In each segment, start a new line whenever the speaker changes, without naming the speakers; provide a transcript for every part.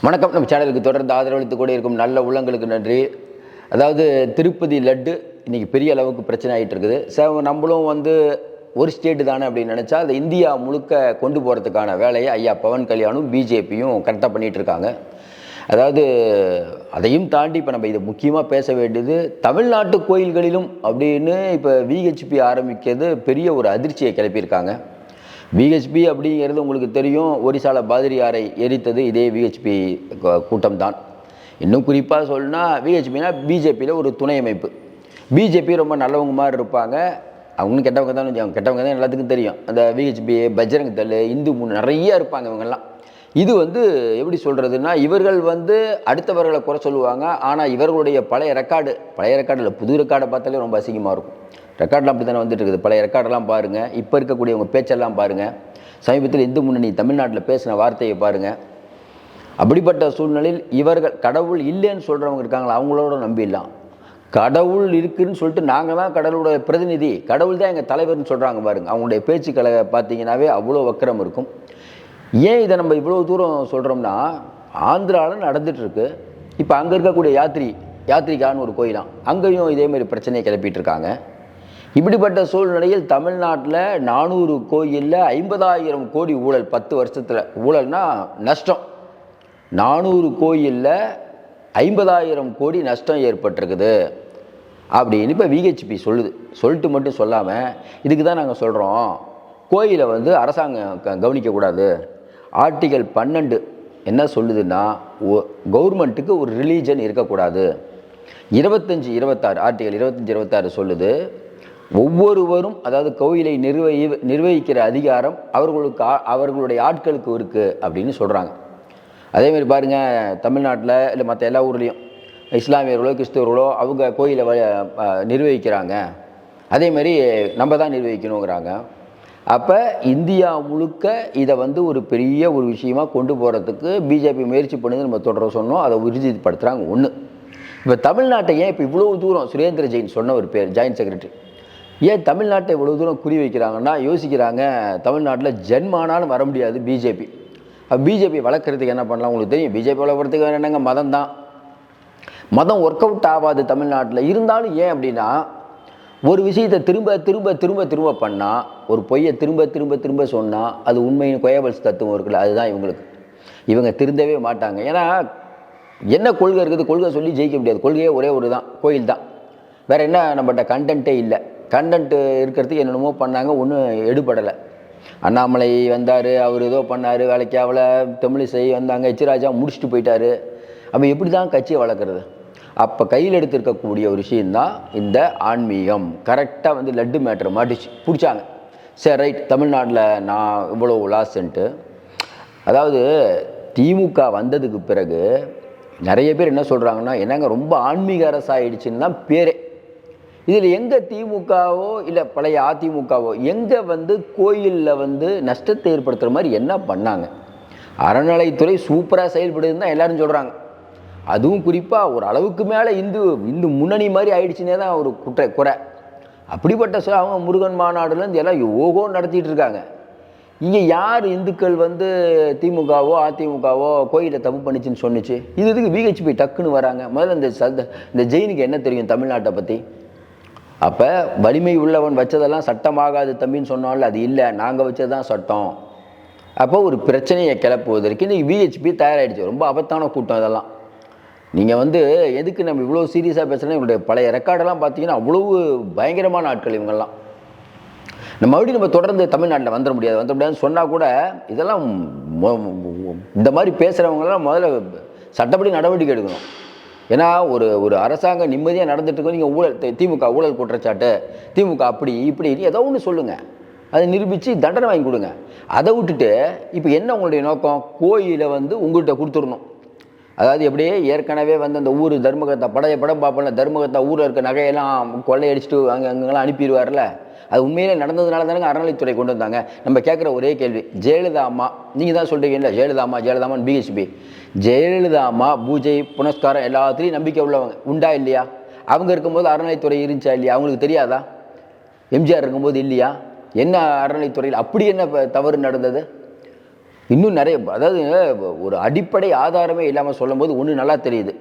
வணக்கம். நம்ம சேனலுக்கு தொடர்ந்து ஆதரவளித்து கூட இருக்கும் நல்ல உள்ளங்களுக்கு நன்றி. அதாவது திருப்பதி லட்டு இன்றைக்கி பெரிய அளவுக்கு பிரச்சனை ஆகிட்டு இருக்குது. ச நம்மளும் வந்து ஒரு ஸ்டேட்டு தானே அப்படின்னு நினச்சா அதை இந்தியா முழுக்க கொண்டு போகிறதுக்கான வேலையை ஐயா பவன் கல்யாணும் பிஜேபியும் கரெக்டாக பண்ணிகிட்டு இருக்காங்க. அதாவது அதையும் தாண்டி இப்போ நம்ம இதை முக்கியமாக பேச வேண்டியது தமிழ்நாட்டு கோயில்களிலும் அப்படின்னு இப்போ விஹெச்பி ஆரம்பிக்கிறது பெரிய ஒரு அதிர்ச்சியை கிளப்பியிருக்காங்க. விஹெச்பி அப்படிங்கிறது உங்களுக்கு தெரியும். ஒரிசால பாதிரியாரை எரித்தது இதே விஹெச்பி கூட்டம் தான் இன்னும் குறிப்பாக சொல்லுனா விஹெச்பினா பிஜேபியில் ஒரு துணை அமைப்பு. பிஜேபி ரொம்ப நல்லவங்க மாதிரி இருப்பாங்க. அவங்களும் கெட்டவங்க தான் அவங்க கெட்டவங்க தான் எல்லாத்துக்கும் தெரியும். அந்த விஹெச்பி பஜ்ரங் தல் இந்து முன் நிறைய இருப்பாங்க இவங்கெல்லாம். இது வந்து எப்படி சொல்கிறதுனா இவர்கள் வந்து அடுத்தவர்களை குறை சொல்லுவாங்க. ஆனால் இவர்களுடைய பழைய ரெக்கார்டு பழைய ரெக்கார்டு இல்லை புது ரெக்கார்டை பார்த்தாலே ரொம்ப அசிங்கமாக இருக்கும். ரெக்கார்ட்லாம் அப்படி தானே வந்துட்டு இருக்குது பழைய ரெக்கார்டெல்லாம் பாருங்கள் இப்போ இருக்கக்கூடியவங்க பேச்செல்லாம் பாருங்கள் சமீபத்தில் இந்து முன்னணி தமிழ்நாட்டில் பேசின வார்த்தையை பாருங்கள் அப்படிப்பட்ட சூழ்நிலையில் இவர்கள் கடவுள் இல்லைன்னு சொல்கிறவங்க இருக்காங்களா? அவங்களோட நம்பிடலாம் கடவுள் இருக்குதுன்னு சொல்லிட்டு நாங்கள் தான் கடவுளோட பிரதிநிதி. கடவுள் தான் எங்கள் தலைவர்னு சொல்கிறாங்க பாருங்க. அவங்களுடைய பேச்சுக்களை பார்த்தீங்கன்னாவே அவ்வளோ வக்கரம் இருக்கும். ஏன் இதை நம்ம இவ்வளோ தூரம் சொல்கிறோம்னா ஆந்திராவில் நடந்துகிட்ருக்கு இப்போ அங்கே இருக்கக்கூடிய யாத்திரி யாத்திரிகான்னு ஒரு கோயிலாம். அங்கேயும் இதே மாதிரி பிரச்சனையை கிளப்பிட்டு இருக்காங்க. இப்படிப்பட்ட சூழ்நிலையில் தமிழ்நாட்டில் நானூறு கோயிலில் ஐம்பதாயிரம் கோடி ஊழல் பத்து வருஷத்தில். ஊழல்னா நஷ்டம். நானூறு கோயிலில் ஐம்பதாயிரம் கோடி நஷ்டம் ஏற்பட்டிருக்குது. அப்படின்னு இப்போ விஹெச்பி சொல்லுது. சொல்லிட்டு மட்டும் சொல்லாமல் இதுக்கு தான் நாங்கள் சொல்கிறோம் கோயிலை வந்து அரசாங்கம் க- கவனிக்கக்கூடாது. ஆர்டிகல் பன்னெண்டு என்ன சொல்லுதுன்னா கவர்மெண்ட்டுக்கு ஒரு ரிலீஜன் இருக்கக்கூடாது. இருபத்தஞ்சி இருபத்தாறு ஆர்டிகல் இருபத்தஞ்சி இருபத்தாறு சொல்லுது. ஒவ்வொருவரும் அதாவது கோயிலை நிர்வகி நிர்வகிக்கிற அதிகாரம் அவர்களுக்கு அவர்களுடைய ஆட்களுக்கு இருக்குது அப்படின்னு சொல்கிறாங்க அதேமாதிரி பாருங்கள் தமிழ்நாட்டில் இல்லை மற்ற எல்லா ஊர்லேயும் இஸ்லாமியர்களோ கிறிஸ்தவர்களோ அவங்க கோயிலை வ- நிர்வகிக்கிறாங்க. அதேமாதிரி நம்ம தான் நிர்வகிக்கணுங்கிறாங்க. அப்போ இந்தியா முழுக்க இதை வந்து ஒரு பெரிய ஒரு விஷயமா கொண்டு போகிறதுக்கு பிஜேபி முயற்சி பண்ணுது நம்ம தொடர சொன்னோம். அதை உறுதிப்படுத்துகிறாங்க ஒன்று இப்போ தமிழ்நாட்டை ஏன் இப்போ இவ்வளோ தூரம் சுரேந்திர ஜெயின் சொன்ன ஒரு பேர் ஜாயின்ட் செக்ரட்டரி? ஏன் தமிழ்நாட்டை இவ்வளோ தூரம் குறி வைக்கிறாங்கன்னா யோசிக்கிறாங்க தமிழ்நாட்டில் ஜென்மானாலும் வர முடியாது பிஜேபி பிஜேபி வளர்க்குறதுக்கு என்ன பண்ணலாம்? உங்களுக்கு தெரியும் பிஜேபி வளர்க்குறதுக்கு என்னங்க? மதம் தான். மதம் ஒர்க் அவுட் ஆகாது தமிழ்நாட்டில். இருந்தாலும் ஏன் அப்படின்னா ஒரு விஷயத்தை திரும்ப திரும்ப திரும்ப திரும்ப பண்ணால் ஒரு பொய்யை திரும்ப திரும்ப திரும்ப சொன்னால் அது உண்மையின் கொயபல்ஸ் தத்துவம் இருக்குல்ல அதுதான் இவங்களுக்கு. இவங்க திருந்தவே மாட்டாங்க. ஏன்னா என்ன கொள்கை இருக்குது? கொள்கை சொல்லி ஜெயிக்க முடியாது. கொள்கையே ஒரே ஒரு தான் கோயில் தான். வேறு என்ன நம்மகிட்ட கண்டென்ட்டே இல்லை. கண்டென்ட்டு இருக்கிறதுக்கு என்னென்னமோ பண்ணாங்க ஒன்றும் எடுபடலை. அண்ணாமலை வந்தார் அவர் ஏதோ பண்ணார் வேலைக்கு அவளை தமிழிசை வந்தாங்க எச்சிராஜா முடிச்சுட்டு போயிட்டாரு. அப்போ எப்படி தான் கட்சியை வளர்க்குறது? அப்போ கையில் எடுத்திருக்கக்கூடிய ஒரு விஷயந்தான் இந்த ஆன்மீகம். கரெக்டாக வந்து லட்டு மேட்ரு மாட்டிச்சு பிடிச்சாங்க. சரி ரைட் தமிழ்நாட்டில் நான் இவ்வளோ உலாசன்ட்டு அதாவது திமுக வந்ததுக்கு பிறகு நிறைய பேர் என்ன சொல்கிறாங்கன்னா என்னங்க ரொம்ப ஆன்மீக அரசாயிடுச்சுன்னு தான் பேரே. இதில் எங்கே திமுகவோ இல்லை பழைய அதிமுகவோ எங்கே வந்து கோயிலில் வந்து நஷ்டத்தை ஏற்படுத்துகிற மாதிரி என்ன பண்ணாங்க? அறநிலைத்துறை சூப்பராக செயல்படுதுன்னு தான் எல்லாரும் சொல்கிறாங்க அதுவும் குறிப்பாக ஒரு அளவுக்கு மேலே இந்து இந்து முன்னணி மாதிரி ஆயிடுச்சுன்னே தான் ஒரு குற்ற குறை. அப்படிப்பட்ட சொ அவங்க முருகன் மாநாடுலேருந்து எல்லாம் ஓகோ நடத்திட்டு இருக்காங்க. இங்கே யார் இந்துக்கள் வந்து திமுகவோ அதிமுகவோ கோயிலை தப்பு பண்ணிச்சுன்னு சொன்னிச்சு? இது இதுக்கு பிஹெச்பி டக்குன்னு வராங்க? முதல்ல இந்த சந்த இந்த ஜெயினுக்கு என்ன தெரியும் தமிழ்நாட்டை பற்றி அப்போ வலிமை உள்ளவன் வச்சதெல்லாம் சட்டமாகாது தம்பின்னு சொன்னால அது இல்லை நாங்கள் வச்சது தான் சட்டம். அப்போ ஒரு பிரச்சனையை கிளப்புவதற்கு இன்னைக்கு விஹெச்பி தயாராகிடுச்சு ரொம்ப அபத்தான கூட்டம் இதெல்லாம் நீங்கள் வந்து எதுக்கு நம்ம இவ்வளோ சீரியஸாக பேசுகிறோம் இவங்களுடைய பழைய ரெக்கார்டெல்லாம் பார்த்தீங்கன்னா அவ்வளவு பயங்கரமான ஆட்கள் இவங்கெல்லாம். நம்ம மறுபடியும் நம்ம தொடர்ந்து தமிழ்நாட்டில் வந்துட முடியாது. வந்துட முடியாதுன்னு சொன்னால் கூட இதெல்லாம் இந்த மாதிரி பேசுகிறவங்களாம் முதல்ல சட்டப்படி நடவடிக்கை எடுக்கணும். ஏன்னா ஒரு ஒரு அரசாங்கம் நிம்மதியாக நடந்துட்டு நீங்கள் ஊழல் திமுக ஊழல் குற்றச்சாட்டு திமுக அப்படி இப்படி ஏதோ ஒன்று சொல்லுங்கள் அதை நிரூபித்து தண்டனை வாங்கி கொடுங்க. அதை விட்டுட்டு இப்போ என்ன உங்களுடைய நோக்கம்? கோயிலை வந்து உங்கள்கிட்ட கொடுத்துடணும். அதாவது எப்படியே ஏற்கனவே வந்து அந்த ஊர் தர்மகத்தா படைய படம் பார்ப்போம்ல தர்மகத்தா ஊரில் இருக்க நகையெல்லாம் கொள்ளையடிச்சிட்டு அங்கே அங்கெல்லாம் அனுப்பிடுவார்ல அது உண்மையிலே நடந்ததுனால தானே அறநிலைத்துறை கொண்டு வந்தாங்க. நம்ம கேட்குற ஒரே கேள்வி ஜெயலலிதா அம்மா நீங்கள் தான் சொல்கிறீங்கல்ல ஜெயலலிதா அம்மா ஜெயலலிதா பிஹெச்பி ஜெயலலிதா அம்மா பூஜை புனஸ்காரம் எல்லாத்துலேயும் நம்பிக்கை உள்ளவங்க. உண்டா இல்லையா? அவங்க இருக்கும்போது அறநிலைத்துறை இருந்துச்சா இல்லையா? அவங்களுக்கு தெரியாதா? எம்ஜிஆர் இருக்கும்போது இல்லையா? என்ன அறநிலைத்துறையில் அப்படி என்ன தவறு நடந்தது? இன்னும் நிறைய அதாவது ஒரு அடிப்படை ஆதாரமே இல்லாமல் சொல்லும்போது ஒன்று நல்லா தெரியுது.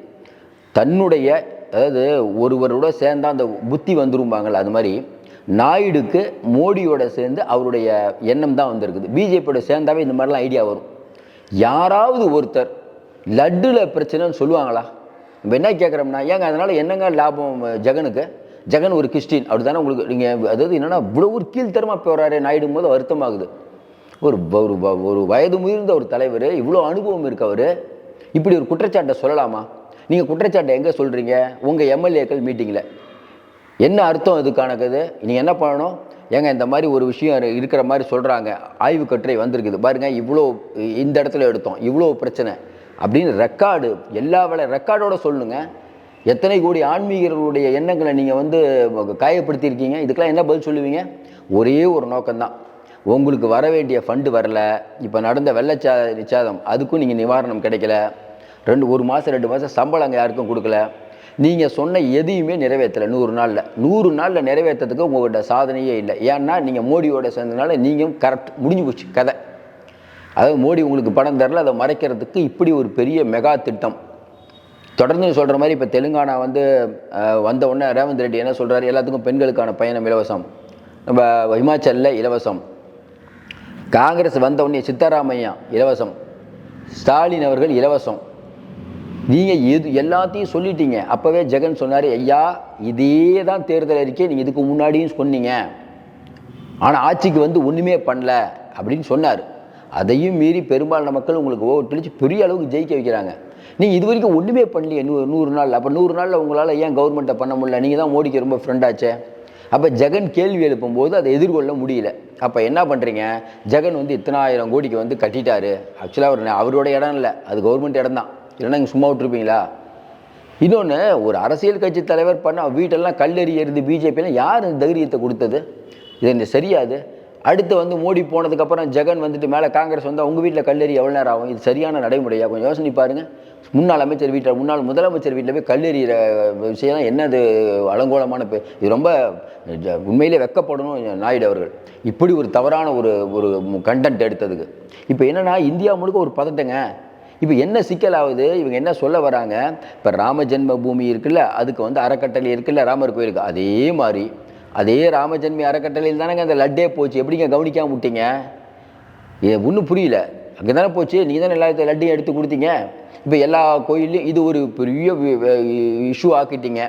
தன்னுடைய அதாவது ஒருவரோட சேர்ந்தா அந்த புத்தி வந்துரும்பாங்கள்ல அது மாதிரி நாயுடுக்கு மோடியோட சேர்ந்து அவருடைய எண்ணம் தான் வந்திருக்குது. பிஜேபியோட சேர்ந்தாவே இந்த மாதிரிலாம் ஐடியா வரும். யாராவது ஒருத்தர் லட்டுல பிரச்சனைன்னு சொல்லுவாங்களா? நம்ம என்ன கேட்குறோம்னா ஏங்க அதனால் என்னங்க லாபம் ஜெகனுக்கு? ஜெகன் ஒரு கிறிஸ்டின் அப்படி தானே உங்களுக்கு நீங்கள் அதாவது என்னென்னா இவ்வளோ ஒரு கீழ்த்தரமாக போகிறாரு நாயுடும் போது வருத்தமாகுது. ஒரு ஒரு ஒரு வயது முதிர்ந்த ஒரு தலைவர் இவ்வளோ அனுபவம் இருக்கவர் இப்படி ஒரு குற்றச்சாட்டை சொல்லலாமா? நீங்கள் குற்றச்சாட்டை எங்கே சொல்கிறீங்க உங்கள் எம்எல்ஏக்கள் மீட்டிங்கில் என்ன அர்த்தம் இதுக்கானது? நீங்கள் என்ன பண்ணணும்? ஏங்க இந்த மாதிரி ஒரு விஷயம் இருக்கிற மாதிரி சொல்கிறாங்க ஆய்வு கட்டுரை வந்திருக்குது. பாருங்க இவ்வளோ இந்த இடத்துல எடுத்தோம். இவ்வளோ பிரச்சனை. அப்படின்னு ரெக்கார்டு எல்லா வேலை ரெக்கார்டோட சொல்லுங்க. எத்தனை கோடி ஆன்மீகர்களுடைய எண்ணங்களை நீங்கள் வந்து காயப்படுத்தியிருக்கீங்க? இதுக்கெல்லாம் என்ன பதில் சொல்லுவீங்க? ஒரே ஒரு நோக்கம்தான். உங்களுக்கு வர வேண்டிய ஃபண்டு வரல இப்போ நடந்த வெள்ளச்சா நிச்சாதம் அதுக்கும் நீங்கள் நிவாரணம் கிடைக்கல ரெண்டு ஒரு மாதம் ரெண்டு மாதம் சம்பளம் அங்கே யாருக்கும் கொடுக்கல நீங்கள் சொன்ன எதையுமே நிறைவேற்றலை நூறு நாளில் நூறு நாளில் நிறைவேற்றத்துக்கு உங்கள்கிட்ட சாதனையே இல்லை ஏன்னா நீங்கள் மோடியோட சேர்ந்ததுனால நீங்கள் கரெக்ட் முடிஞ்சு போச்சு கதை அதாவது மோடி உங்களுக்கு பணம் தரல அதை மறைக்கிறதுக்கு இப்படி ஒரு பெரிய மெகா திட்டம் தொடர்ந்து சொல்கிற மாதிரி இப்போ தெலுங்கானா வந்து வந்த உடனே ரேவந்த் ரெட்டி என்ன சொல்கிறாரு எல்லாத்துக்கும் பெண்களுக்கான பயணம் இலவசம் நம்ம ஹிமாச்சலில் இலவசம் காங்கிரஸ் வந்த உடனே சித்தராமையா இலவசம். ஸ்டாலின் அவர்கள் இலவசம். நீங்கள் எது எல்லாத்தையும் சொல்லிட்டீங்க. அப்போவே ஜெகன் சொன்னார் ஐயா இதே தான் தேர்தல் அறிக்கை நீங்கள் இதுக்கு முன்னாடியும் சொன்னீங்க. ஆனால் ஆட்சிக்கு வந்து ஒன்றுமே பண்ணல அப்படின்னு சொன்னார். அதையும் மீறி பெரும்பாலான மக்கள் உங்களுக்கு ஓட்டளிச்சு பெரிய அளவுக்கு ஜெயிக்க வைக்கிறாங்க. நீங்கள் இது வரைக்கும் ஒன்றுமே பண்ணலையே நூறு நூறு நாள் அப்போ நூறு நாளில் உங்களால் ஏன் கவர்மெண்ட்டை பண்ண முடியல? நீங்கள் தான் மோடிக்கு ரொம்ப ஃப்ரெண்டாச்சே அப்போ ஜெகன் கேள்வி எழுப்பும்போது அதை எதிர்கொள்ள முடியல. அப்போ என்ன பண்ணுறீங்க ஜெகன் வந்து இத்தனாயிரம் கோடிக்கு வந்து கட்டிட்டாரு. ஆக்சுவலாக அவர் அவரோட இடம் இல்லை. அது கவர்மெண்ட் இடம் தான். இல்லைன்னா நீங்கள் சும்மா விட்டுருப்பீங்களா? இன்னொன்று ஒரு அரசியல் கட்சி தலைவர் பண்ண வீட்டெல்லாம் கல்லெறி எறிந்து பிஜேபியில் யார் இந்த தைரியத்தை கொடுத்தது? இது என்ன சரியாது அடுத்து வந்து மோடி போனதுக்கப்புறம் ஜெகன் வந்துட்டு மேலே காங்கிரஸ் வந்தால் உங்கள் வீட்டில் கல்லெறி எவ்வளோ நேரம் ஆகும்? இது சரியான நடைமுறையாக கொஞ்சம் யோசனை பாருங்கள் முன்னாள் அமைச்சர் வீட்டில் முன்னாள் முதலமைச்சர் வீட்டில் போய் கல்லெறிகிற விஷயம் என்னது அலங்கோலமான பே இது ரொம்ப ஜ- உண்மையிலே வெக்கப்படணும் நாயுடு அவர்கள். இப்படி ஒரு தவறான ஒரு ஒரு கண்டென்ட் எடுத்ததுக்கு. இப்போ என்னென்னா இந்தியா முழுக்க ஒரு பதட்டங்க. இப்போ என்ன சிக்கலாகுது இவங்க என்ன சொல்ல வராங்க? இப்போ ராம ஜென்ம பூமி இருக்குல்ல அதுக்கு வந்து அறக்கட்டளை இருக்குல்ல ராமர் கோயிலுக்கு. அதே மாதிரி அதே ராமஜென்மி அறக்கட்டளையில் தானேங்க அந்த லட்டே போச்சு. எப்படிங்க கவனிக்காம விட்டீங்க? ஏ ஒன்றும் புரியல. அங்கே தானே போச்சு. நீங்கள் தானே எல்லா லட்டையும் எடுத்து கொடுத்தீங்க. இப்போ எல்லா கோயில்லையும் இது ஒரு பெரிய இஷ்யூ ஆக்கிட்டீங்க.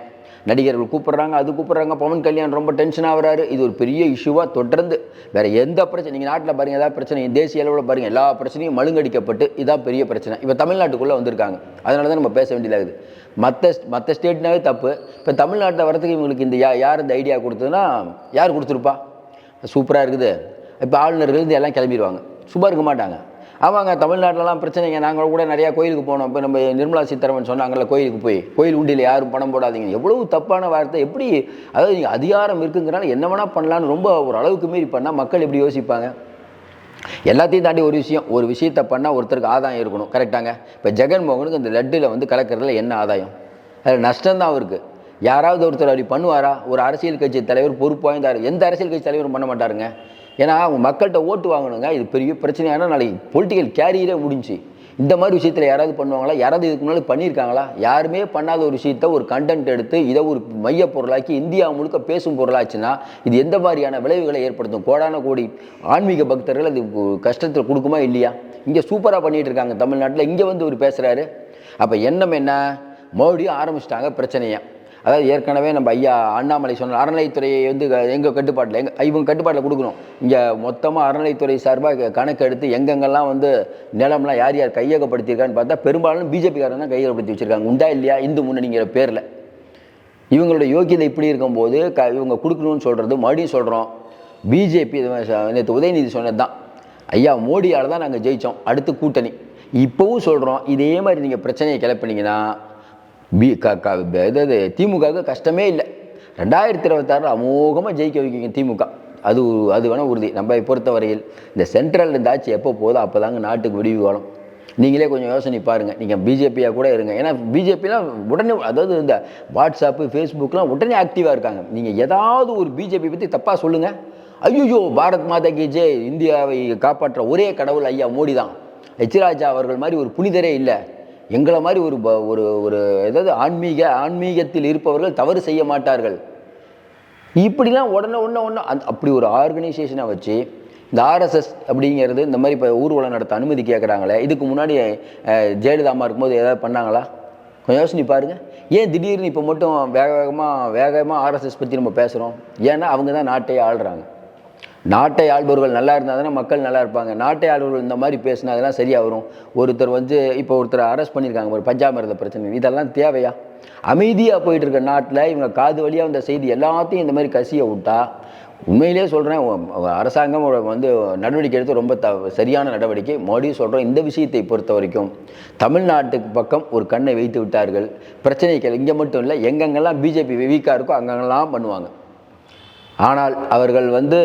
நடிகர்கள் கூப்பிட்றாங்க அது கூப்பிட்றாங்க. பவன் கல்யாண் ரொம்ப டென்ஷன் ஆகுறாரு. இது ஒரு பெரிய இஷ்யூவாக தொடர்ந்து. வேறு எந்த பிரச்சனை நீங்கள் நாட்டில் பாருங்கள் ஏதாவது பிரச்சனை தேசிய அளவில் பாருங்கள் எல்லா பிரச்சனையும் மழுங்கடிக்கப்பட்டு இதான் பெரிய பிரச்சனை. இப்போ தமிழ்நாட்டுக்குள்ளே வந்திருக்காங்க. அதனால தான் நம்ம பேச வேண்டியதாகுது. மற்ற மற்ற ஸ்டேட்னாவே தப்பு. இப்போ தமிழ்நாட்டில் வரதுக்கு இவங்களுக்கு இந்த யா யார் இந்த ஐடியா கொடுத்ததுன்னா யார் கொடுத்துருப்பா? சூப்பராக இருக்குது. இப்போ ஆளுநர்கள் இருந்து எல்லாம் கிளம்பிடுவாங்க சும்மா இருக்க மாட்டாங்க. ஆமாங்க தமிழ்நாட்டிலலாம் பிரச்சனைங்க. நாங்கள் கூட நிறையா கோயிலுக்கு போனோம். இப்போ நம்ம நிர்மலா சீதாராமன் சொன்னாங்கல்ல கோயிலுக்கு போய். கோயில் உண்டியில் யாரும் பணம் போடாதீங்க. எவ்வளவு தப்பான வார்த்தை. எப்படி அதாவது நீங்கள் அதிகாரம் இருக்குங்கிறனால என்ன வேணால் பண்ணலான்னு ரொம்ப ஒரு அளவுக்கு மீறி பண்ணால் மக்கள் எப்படி யோசிப்பாங்க? எல்லாத்தையும் தாண்டி ஒரு விஷயம் ஒரு விஷயத்தை பண்ணால் ஒருத்தருக்கு ஆதாயம் இருக்கணும். கரெக்டாங்க இப்போ ஜெகன்மோகனுக்கு இந்த லட்டில் வந்து கலக்கிறதுல என்ன ஆதாயம்? அதில் நஷ்டம்தான் அவருக்கு. யாராவது ஒருத்தர் அப்படி பண்ணுவாரா? ஒரு அரசியல் கட்சி தலைவர் பொறுப்பு வாய்ந்தார் எந்த அரசியல் கட்சி தலைவரும் பண்ண மாட்டாருங்க. ஏன்னா அவங்க மக்கள்கிட்ட ஓட்டு வாங்கணுங்க. இது பெரிய பிரச்சனையான நாளைக்கு. பொலிட்டிக்கல் கேரியரே முடிஞ்சு. இந்த மாதிரி விஷயத்தில் யாராவது பண்ணுவாங்களா? யாராவது இதுக்கு முன்னாடி பண்ணியிருக்காங்களா? யாருமே பண்ணாத ஒரு விஷயத்த ஒரு கண்டென்ட் எடுத்து இதை ஒரு மைய பொருளாக்கி இந்தியா முழுக்க பேசும் பொருளாச்சுன்னா இது எந்த மாதிரியான விளைவுகளை ஏற்படுத்தும்? கோடான கோடி ஆன்மீக பக்தர்கள் அது கஷ்டத்தில் கொடுக்குமா இல்லையா? இங்கே சூப்பராக பண்ணிகிட்டு இருக்காங்க தமிழ்நாட்டில். இங்கே வந்து ஒரு பேசுகிறாரு அப்போ எண்ணம் என்ன? மறுபடியும் ஆரம்பிச்சிட்டாங்க பிரச்சனையை. அதாவது ஏற்கனவே நம்ம ஐயா அண்ணாமலை சொன்ன அறநிலைத்துறையை வந்து எங்கள் கட்டுப்பாட்டில் எங்கள் இவங்க கட்டுப்பாட்டில் கொடுக்கணும். இங்கே மொத்தமாக அறநிலைத்துறை சார்பாக கணக்கு எடுத்து எங்கெங்கெல்லாம் வந்து நிலம்லாம் யார் யார் கையகப்படுத்தியிருக்கான்னு பார்த்தா பெரும்பாலும் பிஜேபிக்காரன் தான் கையகப்படுத்தி வச்சுருக்காங்க. உண்டா இல்லையா? இந்து முன்னணிங்கிற பேரில். இவங்களோட யோக்கியதை இப்படி இருக்கும்போது க இவங்க கொடுக்கணும்னு சொல்கிறது மறுபடியும் சொல்கிறோம் பிஜேபி நேற்று உதயநிதி சொன்னது தான் ஐயா மோடியால் தான் நாங்கள் ஜெயித்தோம் அடுத்து கூட்டணி. இப்போவும் சொல்கிறோம் இதே மாதிரி நீங்கள் பிரச்சனையை கிளப்பினீங்கன்னா பி க க திமுகவுக்கு கஷ்டமே இல்லை. ரெண்டாயிரத்தி இருபத்தாறில் அமோகமாக ஜெயிக்க வைக்கிங்க திமுக. அது அது வேணால் உறுதி. நம்ம பொறுத்தவரையில் இந்த சென்ட்ரல் இருந்தாச்சு எப்போ போதோ அப்போ தாங்க நாட்டுக்கு விடிவு காலம். நீங்களே கொஞ்சம் யோசனை பாருங்கள் நீங்கள் பிஜேபியாக கூட இருங்க. ஏன்னா பிஜேபிலாம் உடனே அதாவது இந்த வாட்ஸ்அப்பு ஃபேஸ்புக்லாம் உடனே ஆக்டிவாக இருக்காங்க. நீங்கள் ஏதாவது ஒரு பிஜேபி பற்றி தப்பாக சொல்லுங்கள் ஐயோ பாரத் மாதா கி ஜெய் இந்தியாவை காப்பாற்ற ஒரே கடவுள் ஐயா மோடி தான் எச் அவர்கள் மாதிரி ஒரு புனிதரே இல்லை. எங்களை மாதிரி ஒரு ப- ஒரு ஒரு ஏதாவது ஆன்மீக ஆன்மீகத்தில் இருப்பவர்கள் தவறு செய்ய மாட்டார்கள். இப்படிலாம் உடனே உடனே ஒன்று அந் அப்படி ஒரு ஆர்கனைசேஷனை வச்சு இந்த ஆர்எஸ்எஸ் அப்படிங்கிறது இந்த மாதிரி இப்போ ஊர்வலம் நடத்த அனுமதி கேட்குறாங்களே இதுக்கு முன்னாடி ஜெயலலிதாமா ஜெயலலிதா அம்மா இருக்கும்போது ஏதாவது பண்ணாங்களா? கொஞ்சம் யோசனை பாருங்கள் ஏன் திடீர்னு இப்போ மட்டும் வேக வேகமாக வேகமாக ஆர்எஸ்எஸ் பற்றி நம்ம பேசுகிறோம் ஏன்னா அவங்க தான் நாட்டையே ஆள்றாங்க. நாட்டை ஆள்பவர்கள் நல்லா இருந்தால் தானே மக்கள் நல்லா இருப்பாங்க. நாட்டை ஆள்பவர்கள் இந்த மாதிரி பேசினா அதெல்லாம் சரியாக வரும் ஒருத்தர் வந்து இப்போ ஒருத்தர் அரெஸ்ட் பண்ணியிருக்காங்க. ஒரு பஞ்சாமிரத பிரச்சனை. இதெல்லாம் தேவையா? அமைதியாக போயிட்டு இருக்க நாட்டில் இவங்க காது வழியாக வந்த செய்தி எல்லாத்தையும் இந்த மாதிரி கசிய விட்டா உண்மையிலே சொல்கிறேன் அரசாங்கம் வந்து நடவடிக்கை எடுத்து ரொம்ப த சரியான நடவடிக்கை. மோடியும் சொல்கிறோம் இந்த விஷயத்தை பொறுத்த வரைக்கும் தமிழ்நாட்டுக்கு பக்கம் ஒரு கண்ணை வைத்து விட்டார்கள். பிரச்சனைகள் இங்கே மட்டும் இல்லை எங்கெங்கெல்லாம் பிஜேபி வீக்காக இருக்கோ அங்கங்கெல்லாம் பண்ணுவாங்க. ஆனால் அவர்கள் வந்து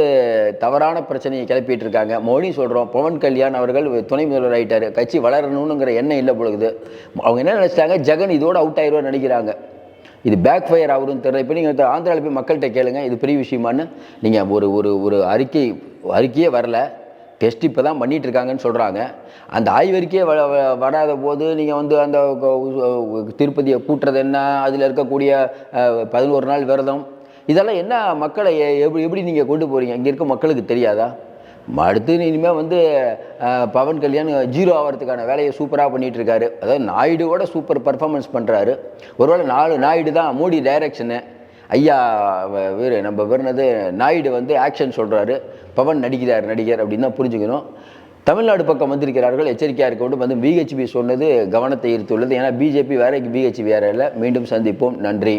தவறான பிரச்சனையை கிளப்பிட்டு இருக்காங்க மோடி சொல்கிறோம் பவன் கல்யாண் அவர்கள் துணை முதல்வர் ஆகிட்டார் கட்சி வளரணுங்கிற எண்ணம் இல்லை பொழுது அவங்க என்ன நினச்சிட்டாங்க? ஜெகன் இதோட அவுட் ஆயிடுவார் நினைக்கிறாங்க. இது பேக் ஃபயர் ஆகுதுன்னு தெரியல. இப்போ நீங்கள் ஆந்திராவில் போய் மக்கள்கிட்ட கேளுங்க இது பெரிய விஷயமான்னு. நீங்கள் ஒரு ஒரு ஒரு அறிக்கை அறிக்கையே வரல. டெஸ்ட் இப்போ தான் பண்ணிட்டு இருக்காங்கன்னு சொல்கிறாங்க அந்த ஆய்வறிக்கையே வ வ- வராத போது நீங்கள் வந்து அந்த திருப்பதியை கூட்டுறது என்ன? அதில் இருக்கக்கூடிய பதினோரு நாள் விரதம். இதெல்லாம் என்ன மக்களை எப்படி எப்படி நீங்கள் கொண்டு போகிறீங்க இங்கே இருக்க மக்களுக்கு தெரியாதா? அடுத்து இனிமேல் வந்து பவன் கல்யாண் ஜீரோ ஆகிறதுக்கான வேலையை சூப்பராக பண்ணிகிட்ருக்காரு இருக்காரு அதாவது நாயுடுவோட சூப்பர் பர்ஃபார்மன்ஸ் பண்ணுறாரு ஒருவேளை நாலு நாயுடு தான் மோடி டைரக்ஷனு ஐயா வேறு நம்ம வேறுனது நாயுடு வந்து ஆக்ஷன் சொல்கிறாரு பவன் நடிக்கிறார் நடிகர் அப்படின்னு தான் புரிஞ்சுக்கணும். தமிழ்நாடு பக்கம் வந்திருக்கிறார்கள் எச்சரிக்கையாக இருக்க வேண்டும். வந்து பிஹெச்பி சொன்னது கவனத்தை ஈர்த்துள்ளது. ஏன்னா பிஜேபி வேற பிஹெச்பி வேற இல்லை. மீண்டும் சந்திப்போம். நன்றி.